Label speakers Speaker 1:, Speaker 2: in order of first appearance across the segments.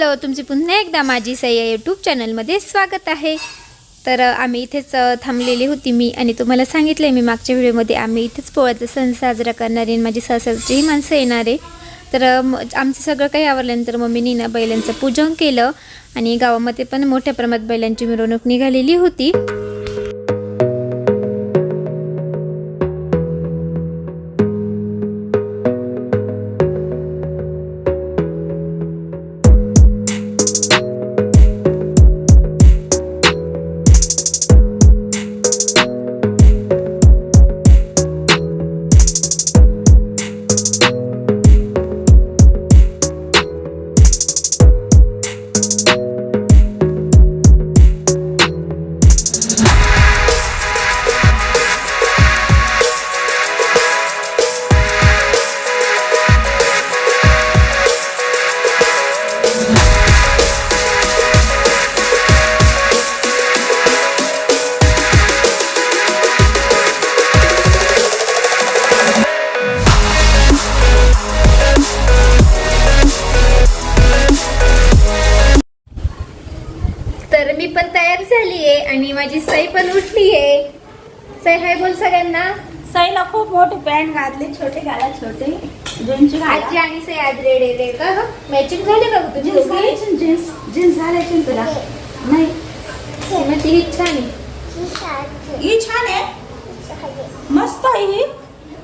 Speaker 1: Hello तुमचे पुन्हा एकदा माझी सह्या यूट्यूब चॅनलमध्ये स्वागत आहे. तर आम्ही इथेच थांबलेली होती मी आणि तुम्हाला सांगितलं आहे मी मागच्या व्हिडिओमध्ये आम्ही इथेच पोळ्याचा सण साजरा करणार आहे आणि माझी सासरचीही माणसं येणार आहे. तर आमचं सगळं काही आवरल्यानंतर मम्मीनी ना बैलांचं पूजन केलं आणि गावामध्ये पण मोठ्या प्रमाणात बैलांची मिरवणूक निघालेली होती. पण उठली आहे सई हाय बोल सगळ्यांना.
Speaker 2: साईला खूप मोठे पॅन्ट घातले छोटे घाला छोटे. जीन्सची
Speaker 1: आजी आणि सई आज रेडी रे का ग मॅचिंग झाली का ग तुझी
Speaker 2: जीन्स
Speaker 1: दोघी?
Speaker 2: घालायची जीन्स जीन्स घालायची ना तुला? नाही.
Speaker 1: मग ती छान आहे.
Speaker 2: ही छान आहे. मस्त आहे ही.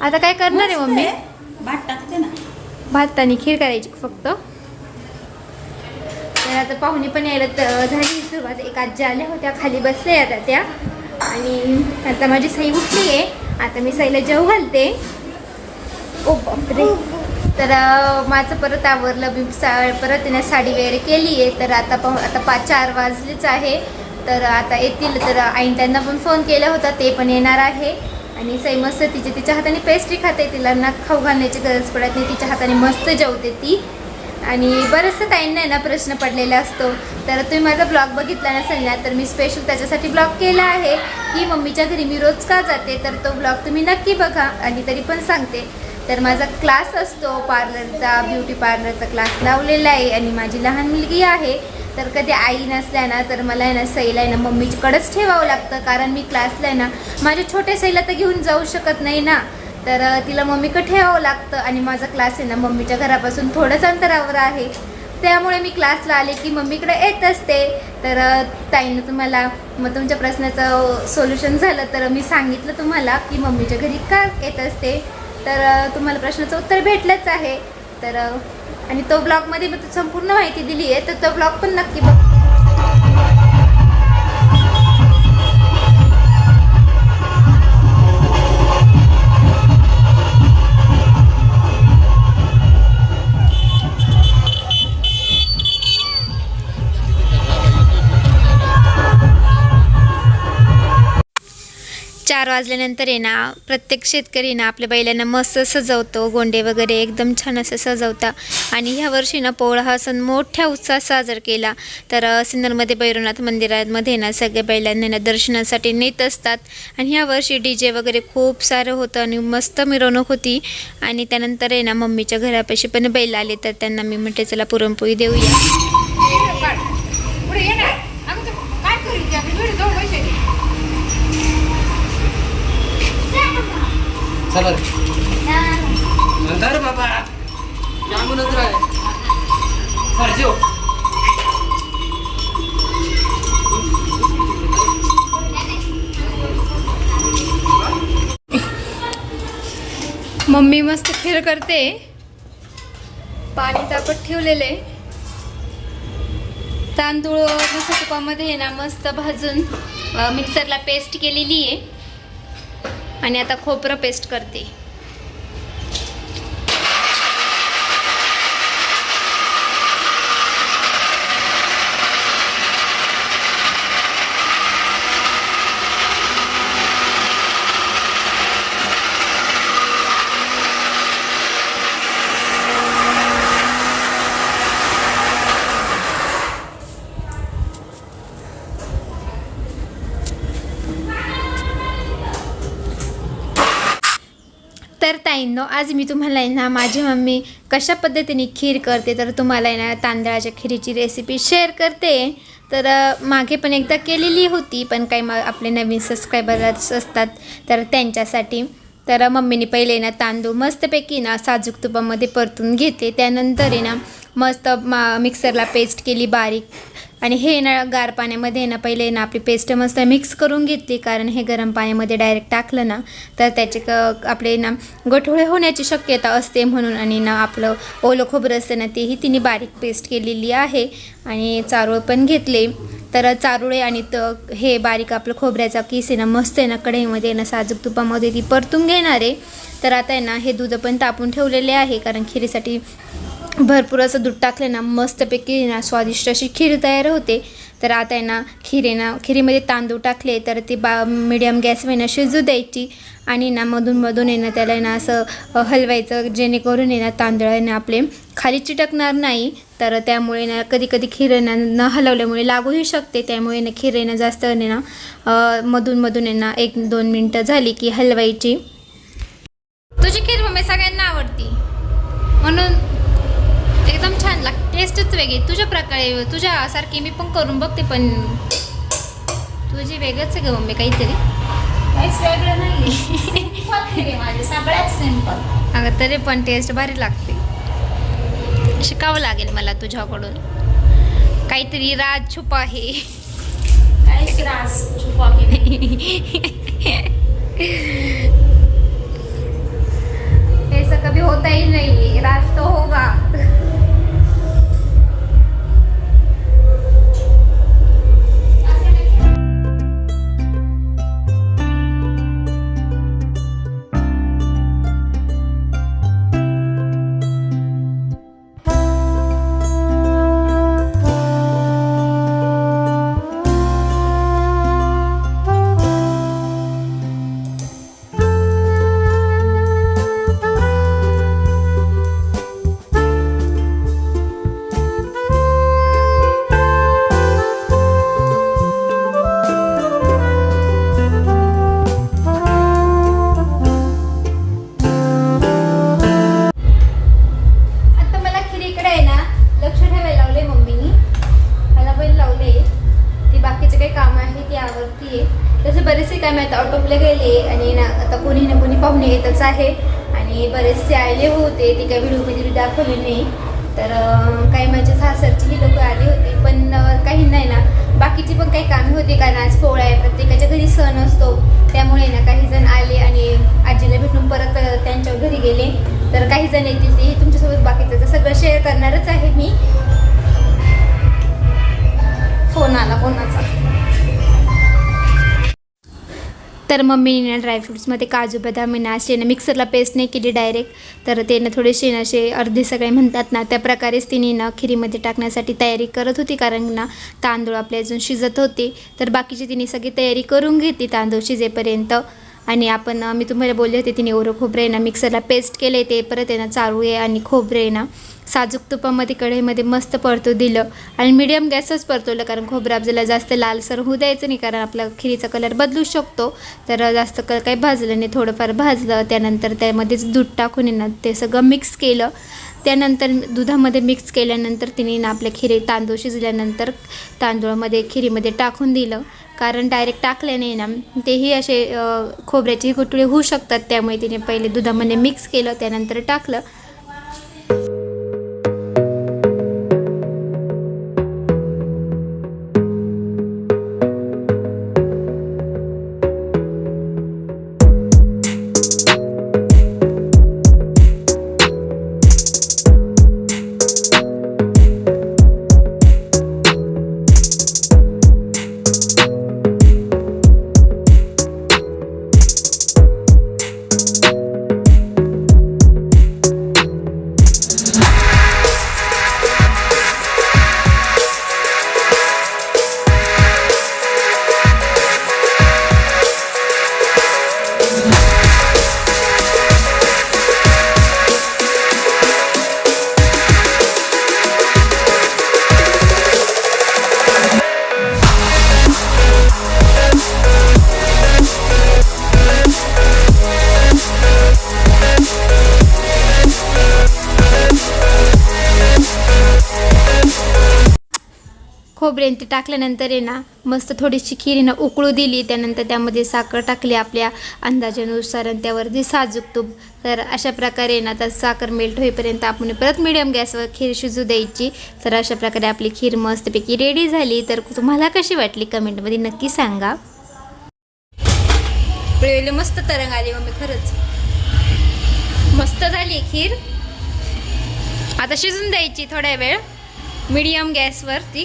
Speaker 1: आता काय करणार आहे
Speaker 2: मस्त
Speaker 1: मम्मी?
Speaker 2: आहे. भात टाकते ना.
Speaker 1: भात आणि खीर करायची फक्त. तर आता पाहुणे पण यायला झाली सुरुवात. एक आजी आल्या होत्या खाली बसल्या आता त्या. आणि आता माझी सई उठली आहे आता मी सईला जेव घालते. ओ बापरे. तर माझं परत आवरलं मी सा- परत तिने साडी वगैरे केली आहे तर आता पाहू आता पाच चार वाजलेच आहे. तर आता येतील. तर आईन त्यांना पण फोन केला होता. ते पण येणार आहे. आणि सई मस्त तिची तिच्या हाताने पेस्ट्री खाते. तिला ना खाऊ घालण्याची गरज पडत नाही. तिच्या हाताने मस्त जेवते ती. आणि बरंचसं ताईंना आहे ना प्रश्न पडलेला असतो. तर तुम्ही माझा ब्लॉग बघितला नसेल ना तर मी स्पेशल त्याच्यासाठी ब्लॉग केला आहे की मम्मीच्या घरी मी रोज का जाते तर तो ब्लॉग तुम्ही नक्की बघा आणि तरी पण सांगते. तर माझा क्लास असतो पार्लरचा ब्युटी पार्लरचा क्लास लावलेला आहे आणि माझी लहान मुलगी आहे. तर कधी आई नसल्या ना तर मला आहे ना सईला आहे ना मम्मीकडंच ठेवावं लागतं कारण मी क्लासला आहे ना माझ्या छोट्या सईला तर घेऊन जाऊ शकत नाही ना. तर तिला मम्मीकडं ठेवावं लागतं आणि माझा क्लास आहे ना मम्मीच्या घरापासून थोडंच अंतरावर आहे. त्यामुळे मी क्लासला आले की मम्मीकडे येत असते. तर ताईनं तुम्हाला मग तुमच्या प्रश्नाचं सोल्युशन झालं तर मी सांगितलं तुम्हाला की मम्मीच्या घरी का येत असते. तर तुम्हाला प्रश्नाचं उत्तर भेटलंच आहे. तर आणि तो ब्लॉगमध्ये मी तू संपूर्ण माहिती दिली आहे तर तो ब्लॉग पण नक्की बघ. चार वाजल्यानंतर आहे ना प्रत्येक शेतकरी ना आपल्या बैलांना मस्त सजवतो गोंडे वगैरे एकदम छान असं सजवता. आणि ह्या वर्षी ना पोळा हा सण मोठ्या उत्साहात साजरा केला. तर सिन्नरमध्ये भैरवनाथ मंदिरामध्ये ना सगळ्या बैलांना ना दर्शनासाठी नेत असतात. आणि ह्या वर्षी डी जे वगैरे खूप सारं होतं आणि मस्त मिरवणूक होती. आणि त्यानंतर आहे ना मम्मीच्या घरापाशी पण बैल आले तर त्यांना मी म्हटले चला पुरणपोळी देऊया.
Speaker 3: चला नंतर बाबा.
Speaker 1: मम्मी मस्त खीर करते. पाणी तापत ठेवलेले. तांदूळ मस्त तुपामध्ये ना मस्त भाजून मिक्सरला पेस्ट केलेली आहे. आणि आता खोबरं पेस्ट करते. आज मी तुम्हाला आहे ना माझी मम्मी कशा पद्धतीने खीर करते तर तुम्हाला आहे ना तांदळाच्या खिरीची रेसिपी शेअर करते. तर मागे पण एकदा केलेली होती पण काही मग आपले नवीन सबस्क्रायबर्स असतात तर त्यांच्यासाठी. तर मम्मीने पहिले ना तांदूळ मस्तपैकी ना साजूक तुपामध्ये परतून घेतले त्यानंतर आहे ना मस्त मा मिक्सरला पेस्ट केली बारीक. आणि हे ना गार पाण्यामध्ये ना पहिले ना आपली पेस्ट मस्त मिक्स करून घेतली कारण हे गरम पाण्यामध्ये डायरेक्ट टाकलं ना तर त्याचे क आपले ना गठोळे होण्याची शक्यता असते म्हणून आणि ना आपलं ओलं खोबरं असतं ना तेही तिने बारीक पेस्ट केलेली आहे. आणि चारोळ पण घेतले. तर चारोळे आणि त हे बारीक आपलं खोबऱ्याचा किस आहे ना मस्त आहे ना कढईमध्ये ना साजूक तुपामध्ये ती परतून घेणार. आहे तर आता आहे ना हे दूध पण तापून ठेवलेले आहे कारण खिरीसाठी भरपूर असं दूध टाकलं ना मस्तपैकी ना स्वादिष्ट अशी खीर तयार होते. तर आता आहे ना खीर आहे ना खिरीमध्ये तांदूळ टाकले तर ती बा मिडियम गॅसवर ना शिजू द्यायची. आणि ना मधून मधून आहे ना त्याला ना असं हलवायचं जेणेकरून आहे ना तांदूळ आहे ना आपले खाली चिटकणार नाही. तर त्यामुळे ना कधी कधी खीर ना न हलवल्यामुळे लागूही शकते. त्यामुळे ना खीर ना जास्त आहे ना मधूनमधून मधून मधून आहे ना एक दोन मिनटं झाली की हलवायची. तुझी खीर मम्मी सगळ्यांना आवडती. म्हणून टेस्टच वेगळी तुझ्या प्रकारे तुझ्यासारखी मी पण करून बघते पण तुझी वेगळंच आहे ग मम्मी काहीतरी.
Speaker 2: काहीच वेगळं नाही माझे सगळ्यात सिंपल
Speaker 1: अगं तरी पण टेस्ट भारी लागते. शिकावं लागेल मला तुझ्याकडून. काहीतरी राज छुपा आहे.
Speaker 2: काहीच रास छुपा
Speaker 1: कामे गेले आणि ना आता कोणी ना कोणी पाहुणे येतच आहे. आणि बरेचसे आले होते ते काही व्हिडिओमध्ये दाखवले नाही. तर काही माझ्या सासरचीही लोक आली होती पण काही नाही ना. बाकीची पण काही कामे होती कारण आज पोळा आहे प्रत्येकाच्या घरी सण असतो. त्यामुळे ना काही जण आले आणि आजीला भेटून परत त्यांच्या घरी गेले. तर काही जण येतील ते तुमच्यासोबत बाकीचं सगळं शेअर करणारच आहे मी. फोन आला कोणाचा तर मम्मीने ना ड्रायफ्रुट्समध्ये काजू बदाम आहे ना असे ना मिक्सरला पेस्ट नाही केली डायरेक्ट तर ते ना थोडेसे ना असे अर्धे सगळे म्हणतात ना त्या प्रकारेच तिने ना खिरीमध्ये टाकण्यासाठी तयारी करत होती. कारण ना तांदूळ आपले अजून शिजत होते. तर बाकीची तिने सगळी तयारी करून घेतली तांदूळ शिजेपर्यंत. आणि आपण मी तुम्हाला बोलले होते तिने ओरं खोबरे आहे ना मिक्सरला पेस्ट केले ते परत आहे ना चारू आहे आणि खोबरे आहे ना साजूक तुपामध्ये कढईमध्ये मस्त परतू दिलं. आणि मिडियम गॅसच परतवलं कारण खोबरं आपल्याला जास्त लालसर होऊ द्यायचं नाही कारण आपला खिरीचा कलर बदलू शकतो. तर जास्त क काही भाजलं नाही थोडंफार भाजलं त्यानंतर त्यामध्येच दूध टाकून ना ते सगळं मिक्स केलं. त्यानंतर दुधामध्ये मिक्स केल्यानंतर तिने ना आपल्या खिरी तांदूळ शिजल्यानंतर तांदूळामध्ये खिरीमध्ये टाकून दिलं. कारण डायरेक्ट टाकल्याने ना तेही असे खोबऱ्याची गुटुळे होऊ शकतात. त्यामुळे तिने पहिले दुधामध्ये मिक्स केलं त्यानंतर टाकलं. खोबरे ते टाकल्यानंतर आहे ना मस्त थोडीशी खीर ना उकळू दिली त्यानंतर त्यामध्ये साखर टाकली आपल्या अंदाजानुसार आणि त्यावरती साजूक तूप तर अशा प्रकारे ना आता साखर मेल्ट होईपर्यंत आपण परत मिडियम गॅसवर खीर शिजू द्यायची. तर अशा प्रकारे आपली खीर मस्तपैकी रेडी झाली. तर तुम्हाला कशी वाटली कमेंटमध्ये नक्की सांगा. पहिले मस्त तरंग आली मम्मी खरंच. मस्त झाली खीर. आता शिजून द्यायची थोड्या वेळ. मीडियम गॅसवर ती.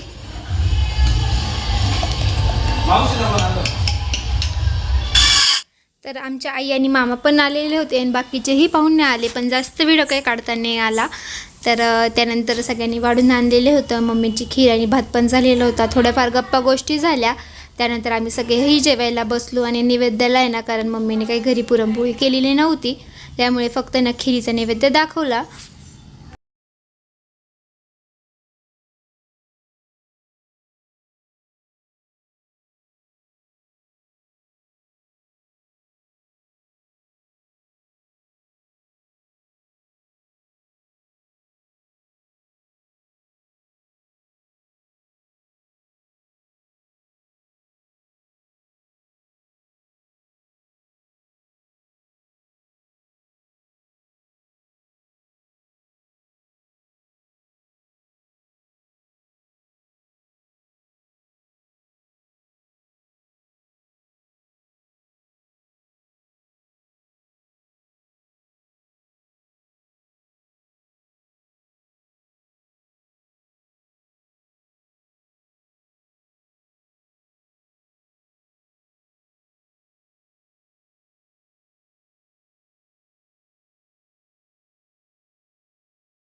Speaker 1: तर आमच्या आई आणि मामा पण आलेले होते आणि बाकीचेही पाहुणे आले पण जास्त व्हिडिओ काही काढता नाही आला. तर त्यानंतर सगळ्यांनी वाढून आणलेले होतं. मम्मीची खीर आणि भात पण झालेला होता. थोड्याफार गप्पा गोष्टी झाल्या. त्यानंतर आम्ही सगळेही जेवायला बसलो आणि नैवेद्याला आहे ना कारण मम्मीने काही घरी पुरणपोळी केलेली नव्हती. त्यामुळे फक्त ना खिरीचा नैवेद्य दाखवला.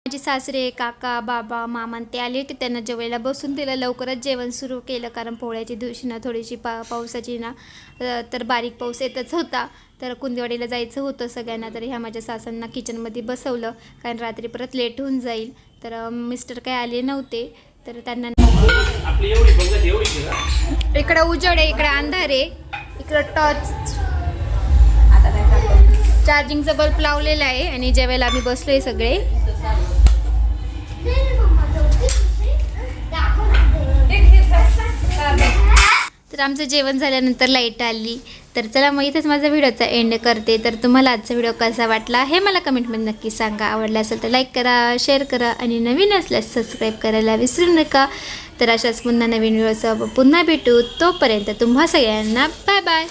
Speaker 1: माझे सासरे काका बाबा मामा ते आले होते. त्यांना जेवायला बसून दिलं. लवकरच जेवण सुरू केलं. कारण पोळ्याच्या दिवशी ना थोडीशी पा पावसाची ना तर बारीक पाऊस येतच होता. तर कुंदेवाडीला जायचं होतं सगळ्यांना. तर ह्या माझ्या सासांना किचनमध्ये बसवलं. कारण रात्री परत लेट होऊन जाईल. तर मिस्टर काय आले नव्हते. तर त्यांना
Speaker 3: आपली एवढी बघत एवढी का
Speaker 1: इकडं उजड आहे इकडं अंधार आहे. इकडं टॉर्च. चार्जिंगचा बल्ब लावलेला आहे आणि जेवायला आम्ही बसलोय सगळे. तर आमचं जेवण झाल्यानंतर लाइट आली. तर चला मग इथेच माझा व्हिडिओचा एंड करते. तर तुम्हाला आजचा व्हिडिओ कसा वाटला हे मला कमेंटमध्ये नक्की सांगा. आवडला असेल तर लाईक करा शेअर करा आणि नवीन असल्यास सबस्क्राईब करायला विसरू नका. तर अशाच पुन्हा नवीन व्हिडिओसह पुन्हा भेटू. तोपर्यंत तुम्हा सगळ्यांना बाय बाय